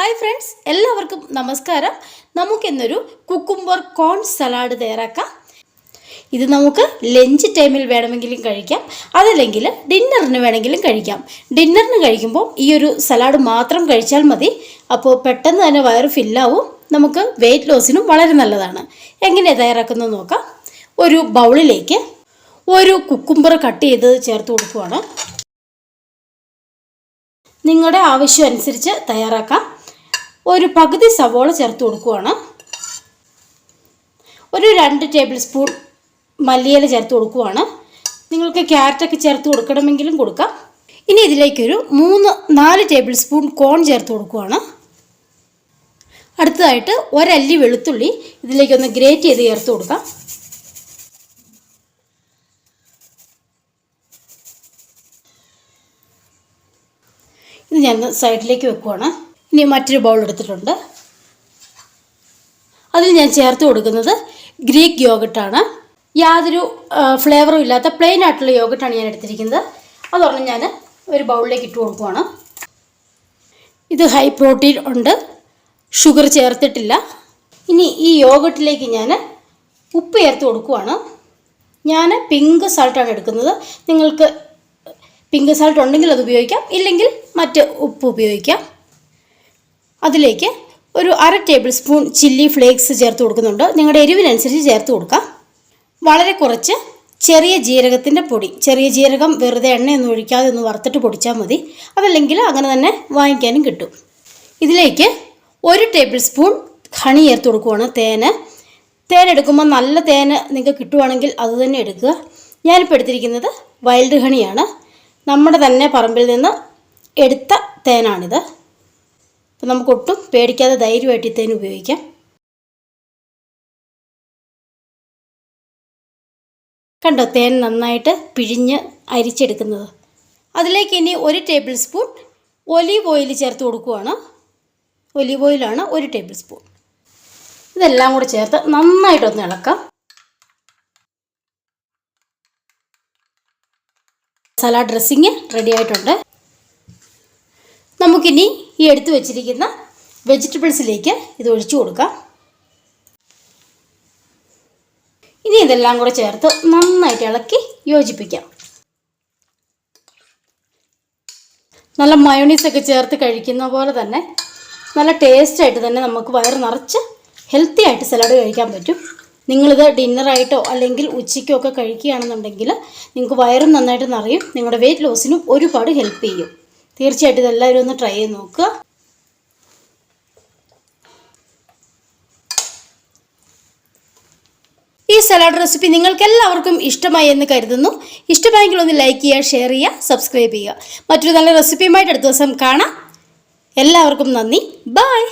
Hi friends എല്ലാവർക്കും നമസ്കാരം. നമുക്കിന്നൊരു കുക്കുംബർ കോൺ സലാഡ് തയ്യാറാക്കാം. ഇത് നമുക്ക് ലഞ്ച് ടൈമിൽ വേണമെങ്കിലും കഴിക്കാം. അതല്ലെങ്കിൽ ഡിന്നറിന് വേണമെങ്കിലും കഴിക്കാം. ഡിന്നറിന് കഴിക്കുമ്പോൾ ഈ ഒരു സലാഡ് മാത്രം കഴിച്ചാൽ മതി. അപ്പോൾ പെട്ടെന്ന് തന്നെ വയറ് ഫില്ലാവും നമുക്ക് വെയിറ്റ് ലോസിനും വളരെ നല്ലതാണ്. എങ്ങനെ തയ്യാറാക്കുന്നത് നോക്കാം. ഒരു ബൗളിലേക്ക് ഒരു കുക്കുംബർ കട്ട് ചെയ്ത് ചേർത്ത് കൊടുക്കുവാണ്. നിങ്ങളുടെ ആവശ്യം അനുസരിച്ച് തയ്യാറാക്കാം. ഒരു പകുതി സവോള ചേർത്ത് കൊടുക്കുവാണ്. ഒരു രണ്ട് ടേബിൾ സ്പൂൺ മല്ലിയില ചേർത്ത് കൊടുക്കുവാണ്. നിങ്ങൾക്ക് ക്യാരറ്റൊക്കെ ചേർത്ത് കൊടുക്കണമെങ്കിലും കൊടുക്കാം. ഇനി ഇതിലേക്കൊരു മൂന്ന് നാല് ടേബിൾ സ്പൂൺ കോൺ ചേർത്ത് കൊടുക്കുവാണ്. അടുത്തതായിട്ട് ഒരല്ലി വെളുത്തുള്ളി ഇതിലേക്കൊന്ന് ഗ്രേറ്റ് ചെയ്ത് ചേർത്ത് കൊടുക്കാം. ഇത് ഞാൻ സൈഡിലേക്ക് വെക്കുവാണ്. ഇനി മറ്റൊരു ബൗൾ എടുത്തിട്ടുണ്ട്. അതിൽ ഞാൻ ചേർത്ത് കൊടുക്കുന്നത് ഗ്രീക്ക് യോഗട്ടാണ് യാതൊരു ഫ്ലേവറും ഇല്ലാത്ത പ്ലെയിൻ ആയിട്ടുള്ള യോഗട്ടാണ് ഞാൻ എടുത്തിരിക്കുന്നത്. അതൊരെണ്ണം ഞാൻ ഒരു ബൗളിലേക്ക് ഇട്ട് കൊടുക്കുവാണ്. ഇത് ഹൈ പ്രോട്ടീൻ ഉണ്ട്. ഷുഗർ ചേർത്തിട്ടില്ല. ഇനി ഈ യോഗട്ടിലേക്ക് ഞാൻ ഉപ്പ് ചേർത്ത് കൊടുക്കുവാണ്. ഞാൻ പിങ്ക് സാൾട്ടാണ് എടുക്കുന്നത്. നിങ്ങൾക്ക് പിങ്ക് സാൾട്ട് ഉണ്ടെങ്കിൽ അത് ഉപയോഗിക്കാം. ഇല്ലെങ്കിൽ മറ്റ് ഉപ്പ് ഉപയോഗിക്കാം. അതിലേക്ക് ഒരു അര ടേബിൾ സ്പൂൺ ചില്ലി ഫ്ലേക്സ് ചേർത്ത് കൊടുക്കുന്നുണ്ട്. നിങ്ങളുടെ എരിവിനനുസരിച്ച് ചേർത്ത് കൊടുക്കാം. വളരെ കുറച്ച് ചെറിയ ജീരകത്തിന്റെ പൊടി. ചെറിയ ജീരകം വെറുതെ എണ്ണയൊന്നും ഒഴിക്കാതെ ഒന്ന് വറുത്തിട്ട് പൊടിച്ചാൽ മതി. അതല്ലെങ്കിൽ അങ്ങനെ തന്നെ വാങ്ങിക്കാനും കിട്ടും. ഇതിലേക്ക് ഒരു ടേബിൾ സ്പൂൺ ഹണി ചേർത്ത് കൊടുക്കുവാണ് തേന്. തേൻ എടുക്കുമ്പോൾ നല്ല തേന് നിങ്ങൾക്ക് കിട്ടുവാണെങ്കിൽ അത് തന്നെ എടുക്കുക. ഞാനിപ്പോൾ എടുത്തിരിക്കുന്നത് വൈൽഡ് ഹണിയാണ്. നമ്മുടെ തന്നെ പറമ്പിൽ നിന്ന് എടുത്ത തേനാണിത്. അപ്പം നമുക്ക് ഒട്ടും പേടിക്കാതെ ധൈര്യമായിട്ട് ഇത്തേന് ഉപയോഗിക്കാം. കണ്ടോ തേൻ നന്നായിട്ട് പിഴിഞ്ഞ് അരിച്ചെടുക്കുന്നത്. അതിലേക്ക് ഇനി ഒരു ടേബിൾ സ്പൂൺ ഒലീവ് ഓയിൽ ചേർത്ത് കൊടുക്കുവാണ്. ഒലീവ് ഓയിലാണ് ഒരു ടേബിൾ സ്പൂൺ. ഇതെല്ലാം കൂടെ ചേർത്ത് നന്നായിട്ടൊന്ന് ഇളക്കാം. സലാഡ് ഡ്രസ്സിങ് റെഡി ആയിട്ടുണ്ട്. നമുക്കിനി ഈ എടുത്തു വെച്ചിരിക്കുന്ന വെജിറ്റബിൾസിലേക്ക് ഇത് ഒഴിച്ചു കൊടുക്കാം. ഇനി ഇതെല്ലാം കൂടെ ചേർത്ത് നന്നായിട്ട് ഇളക്കി യോജിപ്പിക്കാം. നല്ല മയോണീസൊക്കെ ചേർത്ത് കഴിക്കുന്ന പോലെ തന്നെ നല്ല ടേസ്റ്റായിട്ട് തന്നെ നമുക്ക് വയറ് നിറച്ച് ഹെൽത്തി ആയിട്ട് സലാഡ് കഴിക്കാൻ പറ്റും. നിങ്ങളിത് ഡിന്നറായിട്ടോ അല്ലെങ്കിൽ ഉച്ചയ്ക്കോ ഒക്കെ കഴിക്കുകയാണെന്നുണ്ടെങ്കിൽ നിങ്ങൾക്ക് വയറും നന്നായിട്ട് നിറയും നിങ്ങളുടെ വെയിറ്റ് ലോസിനും ഒരുപാട് ഹെൽപ്പ് ചെയ്യും. തീർച്ചയായിട്ടും ഇതെല്ലാവരും ഒന്ന് ട്രൈ ചെയ്ത് നോക്കുക ഈ സലാഡ് റെസിപ്പി നിങ്ങൾക്ക് എല്ലാവർക്കും ഇഷ്ടമായി എന്ന് കരുതുന്നു. ഇഷ്ടമായെങ്കിൽ ഒന്ന് ലൈക്ക് ചെയ്യുക ഷെയർ ചെയ്യുക സബ്സ്ക്രൈബ് ചെയ്യുക. മറ്റൊരു നല്ല റെസിപ്പിയുമായിട്ട് അടുത്ത ദിവസം കാണാം. എല്ലാവർക്കും നന്ദി. ബൈ